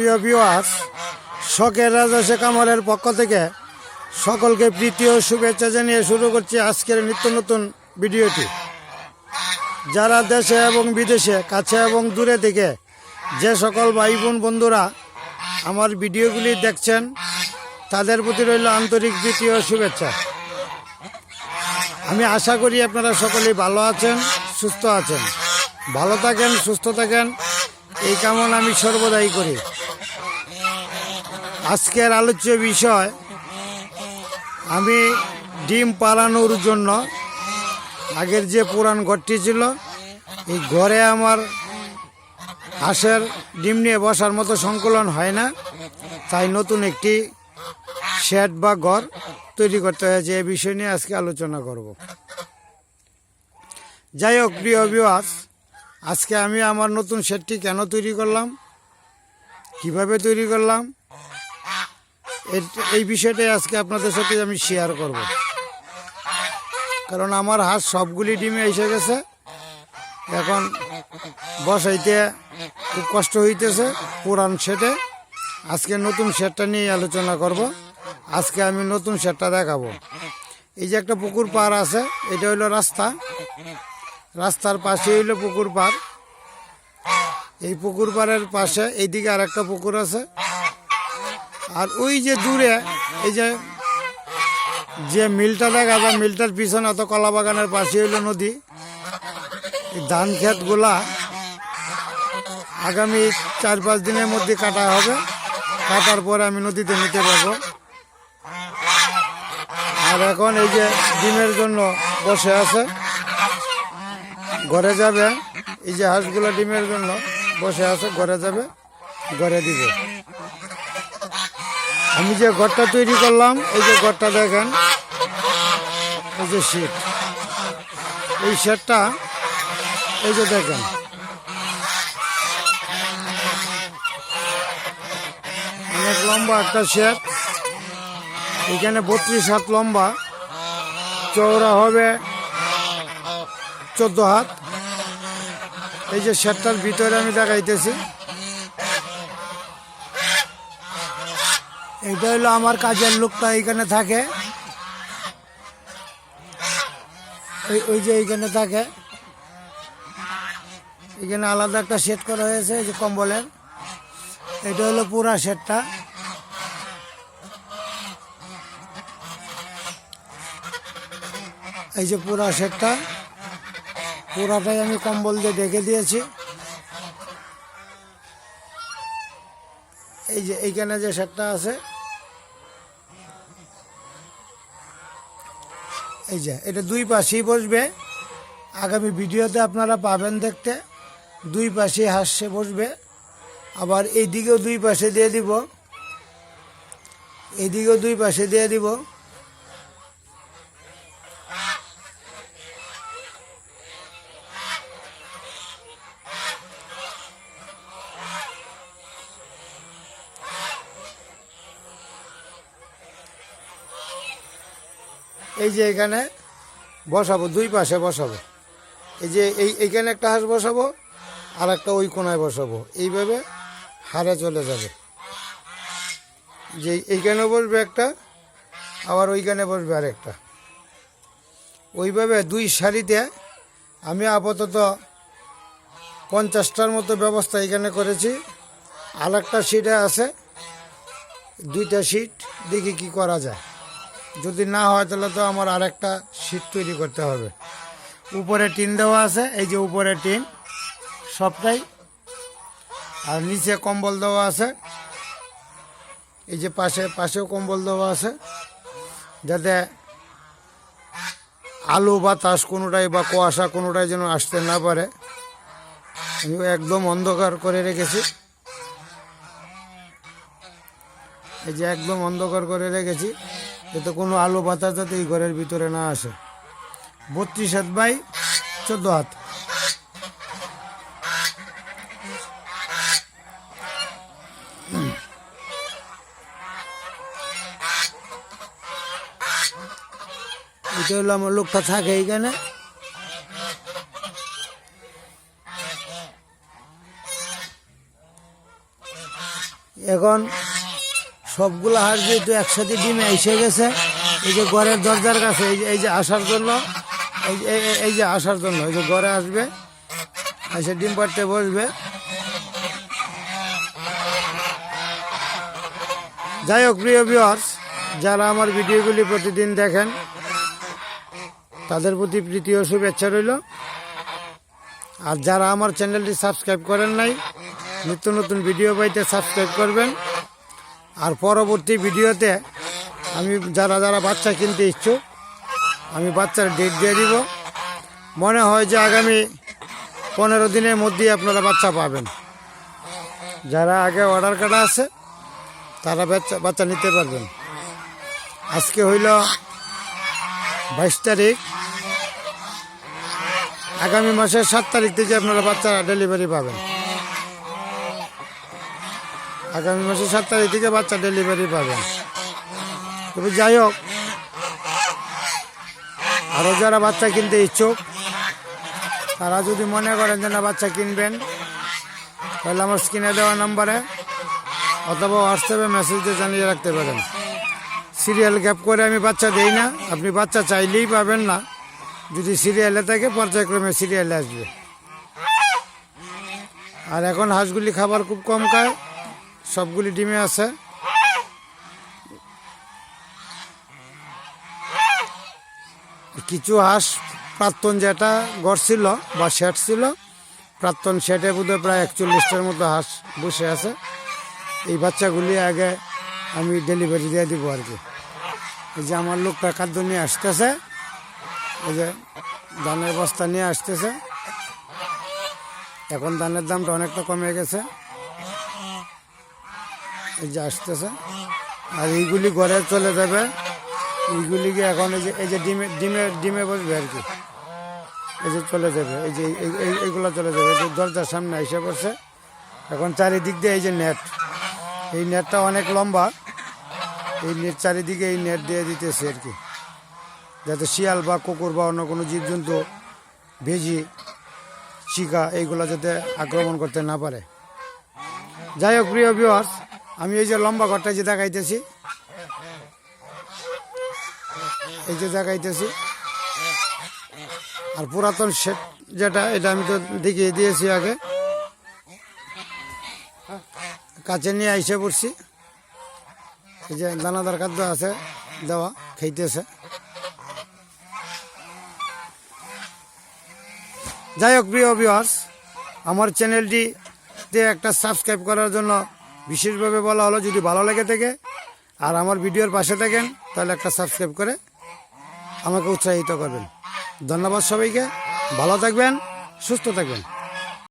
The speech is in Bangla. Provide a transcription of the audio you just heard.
প্রিয় ভিওয়াস শখের রাজা শেখ পক্ষ থেকে সকলকে প্রীতি ও শুভেচ্ছা জানিয়ে শুরু করছি আজকের নিত্য নতুন ভিডিওটি। যারা দেশে এবং বিদেশে, কাছে এবং দূরে থেকে যে সকল ভাই বোন বন্ধুরা আমার ভিডিওগুলি দেখছেন, তাদের প্রতি রইল আন্তরিক প্রীতি ও শুভেচ্ছা। আমি আশা করি আপনারা সকলেই ভালো আছেন, সুস্থ আছেন। ভালো থাকেন, সুস্থ থাকেন, এই কামনা আমি সর্বদাই করি। আজকের আলোচ্য বিষয়, আমি ডিম পালানোর জন্য আগের যে পুরান ঘরটি ছিল, এই ঘরে আমার হাঁসের ডিম নিয়ে বসার মতো সংকলন হয় না। তাই নতুন একটি শেড বা ঘর তৈরি করতে হয়েছে। এ বিষয় নিয়ে আজকে আলোচনা করব। যাই হোক, প্রিয় ভিউয়ার্স আজকে আমি আমার নতুন শেডটি কেন তৈরি করলাম? কীভাবে তৈরি করলাম? এই বিষয়টাই আজকে আপনাদের সাথে আমি শেয়ার করব। কারণ আমার হাঁস সবগুলি ডিমে এসে গেছে। এখন বসাইতে খুব কষ্ট হইতেছে পুরান শেডে। আজকে নতুন শেডটা নিয়ে আলোচনা করব। আজকে আমি নতুন শেডটা দেখাবো। এই যে একটা পুকুর পার আছে, এটা হইল রাস্তা। রাস্তার পাশে হইল পুকুর পার এই পুকুর পাড়ের পাশে এইদিকে আর একটা পুকুর আছে। আর ওই যে দূরে, এই যে যে মিলটা দেখা যায়, মিলটার পিছনে অত কলা বাগানের পাশে হইল নদী। ধান ক্ষেতগুলা আগামী চার পাঁচ দিনের মধ্যে কাটা হবে। কাটার পরে আমি নদীতে নিতে পারব। আর এখন এই যে ডিমের জন্য বসে আছে। ঘরে যাবে, এই যে হাঁসগুলো ডিমের জন্য বসে আছে, ঘরে যাবে, ঘরে দিব। আমি যে ঘরটা তৈরি করলাম, এই যে ঘরটা দেখেন, এই যে শীত এই শেডটা এই যে দেখেন। অনেক লম্বা একটা শেড এখানে বত্রিশ হাত লম্বা। চওড়া হবে চোদ্দ হাত। এই যে শেডটার ভিতরে আমি দেখাইতেছি। এটা হলো আমার কাজের লোকটা এইখানে থাকে। ওই ওই যে এইখানে থাকে। এখানে আলাদা একটা সেট করা হয়েছে, এই যে কম্বলের। এটা হলো পুরা সেটটা এই যে পুরা সেটটা পুরাটাই আমি কম্বল দিয়ে ঢেকে দিয়েছি। এই যে এইখানে যে সেটটা আছে এই যে, এটা দুই পাশেই বসবে। আগামী ভিডিওতে আপনারা পাবেন দেখতে। দুই পাশে হাসছে, বসবে। আবার এইদিকেও দুই পাশে দিয়ে দিব। এইদিকেও দুই পাশে দিয়ে দিব। এই যে এখানে বসাবো, দুই পাশে বসাবো। এই যে এই এইখানে একটা হাঁস বসাবো আর একটা ওই কোনায় বসাবো। এইভাবে হারে চলে যাবে। যে এইখানে বসবে একটা, আবার ওইখানে বসবে আর একটা ওইভাবে দুই সারিতে আমি আপাতত পঞ্চাশটার মতো ব্যবস্থা এখানে করেছি। আর একটা সিটে আছে, দুইটা সিট, দেখি কি করা যায়। যদি না হয় তাহলে তো আমার আরেকটা সিট তৈরি করতে হবে। উপরে টিন দেওয়া আছে, এই যে উপরে টিন, সবটাই। আর নিচে কম্বল দেওয়া আছে, এই যে পাশে, পাশেও কম্বল দেওয়া আছে, যাতে আলু বাতাস কোনোটাই বা কুয়াশা কোনোটাই যেন আসতে না পারে। আমি একদম অন্ধকার করে রেখেছি। এই যে একদম অন্ধকার করে রেখেছি। যাতে কোনো আলো বাতাস যাতে এই ঘরের ভিতরে না আসে। বত্রিশ হাত বাই চোদ্দ হাত। আমার লোকটা থাকে এইখানে এখন সবগুলো হাঁস যেহেতু একসাথে ডিমে এসে গেছে, এই যে ঘরের দরজার কাছে এই যে এই যে আসার জন্য, এই যে- আসার জন্য, এই যে ঘরে আসবে, এসে ডিম পাড়তে বসবে। যাই হোক, প্রিয় ভিউয়ার্স যারা আমার ভিডিওগুলি প্রতিদিন দেখেন, তাদের প্রতি প্রীতি ও শুভেচ্ছা রইল। আর যারা আমার চ্যানেলটি সাবস্ক্রাইব করেন নাই, নিত্য নতুন ভিডিও পাইতে সাবস্ক্রাইব করবেন। আর পরবর্তী ভিডিওতে আমি যারা যারা বাচ্চা কিনতে ইচ্ছুক, আমি বাচ্চার ডেট দিয়ে দিব। মনে হয় যে আগামী পনেরো দিনের মধ্যেই আপনারা বাচ্চা পাবেন। যারা আগে অর্ডার করা আছে, তারা বাচ্চা বাচ্চা নিতে পারবেন। আজকে হইল বাইশ তারিখ। আগামী মাসের সাত তারিখ থেকে আপনারা বাচ্চা ডেলিভারি পাবেন। আগামী মাসের সাত তারিখ থেকে বাচ্চা ডেলিভারি পাবেন তবে যাই হোক আরও যারা বাচ্চা কিনতে ইচ্ছুক, তারা যদি মনে করেন যে না, বাচ্চা কিনবেন, তাহলে আমার স্ক্রিনে দেওয়া নাম্বারে অথবা হোয়াটসঅ্যাপে মেসেজ দিয়ে জানিয়ে রাখতে পারেন। সিরিয়াল গ্যাপ করে আমি বাচ্চা দেই না, আপনি বাচ্চা চাইলেই পাবেন না। যদি সিরিয়ালে থাকে, পর্যায়ক্রমে সিরিয়ালে আসবে। আর এখন হাঁসগুলি খাবার খুব কম খায়। সবগুলি ডিমে আছে। কিছু হাঁস প্রাক্তন যেটা গড় ছিল বা শেড ছিল, প্রাক্তন শেডে বোধহয় প্রায় একচল্লিশটার মতো হাঁস বসে আছে। এই বাচ্চাগুলি আগে আমি ডেলিভারি দিয়ে দিব আর কি। এই যে আমার লোকটা খাদ্য নিয়ে আসতেছে, এই যে ধানের বস্তা নিয়ে আসতেছে। এখন ধানের দামটা অনেকটা কমে গেছে। এই যে আসতেছে। আর এইগুলি ঘরে চলে যাবে। এইগুলিকে এখন এই যে এই যে ডিমে ডিমে ডিমে বসবে আর কি। এই যে চলে যাবে। এই যে এই- এই- এইগুলো চলে যাবে। যে দরজার সামনে এসে পড়ছে। এখন চারিদিক দিয়ে এই যে নেট। এই নেটটা অনেক লম্বা। এই নেট চারিদিকে এই নেট দিয়ে দিতেছে আর কি। যাতে শিয়াল বা কুকুর বা অন্য কোনো জীবজন্তু, ভেজি চিকা এইগুলো যাতে আক্রমণ করতে না পারে। যাই হোক, প্রিয় ভিউয়ার্স আমি এই যে লম্বা ঘরটা যে দেখাইতেছি। এই যে দেখাইতেছি। আর পুরাতন সেট যেটা, এটা আমি তো দেখিয়ে দিয়েছি আগে। কাছে নিয়ে আইসে পড়ছি। এই যে দানাদার খাদ্য আছে, দেওয়া, খাইতেছে। যাই হোক, প্রিয় ভিউয়ার্স আমার চ্যানেলটিতে একটা সাবস্ক্রাইব করার জন্য বিশেষভাবে বলা হলো, যদি ভালো লেগে থাকে আর আমার ভিডিওর পাশে থাকেন, তাহলে একটা সাবস্ক্রাইব করে আমাকে উৎসাহিত করবেন। ধন্যবাদ সবাইকে, ভালো থাকবেন, সুস্থ থাকবেন।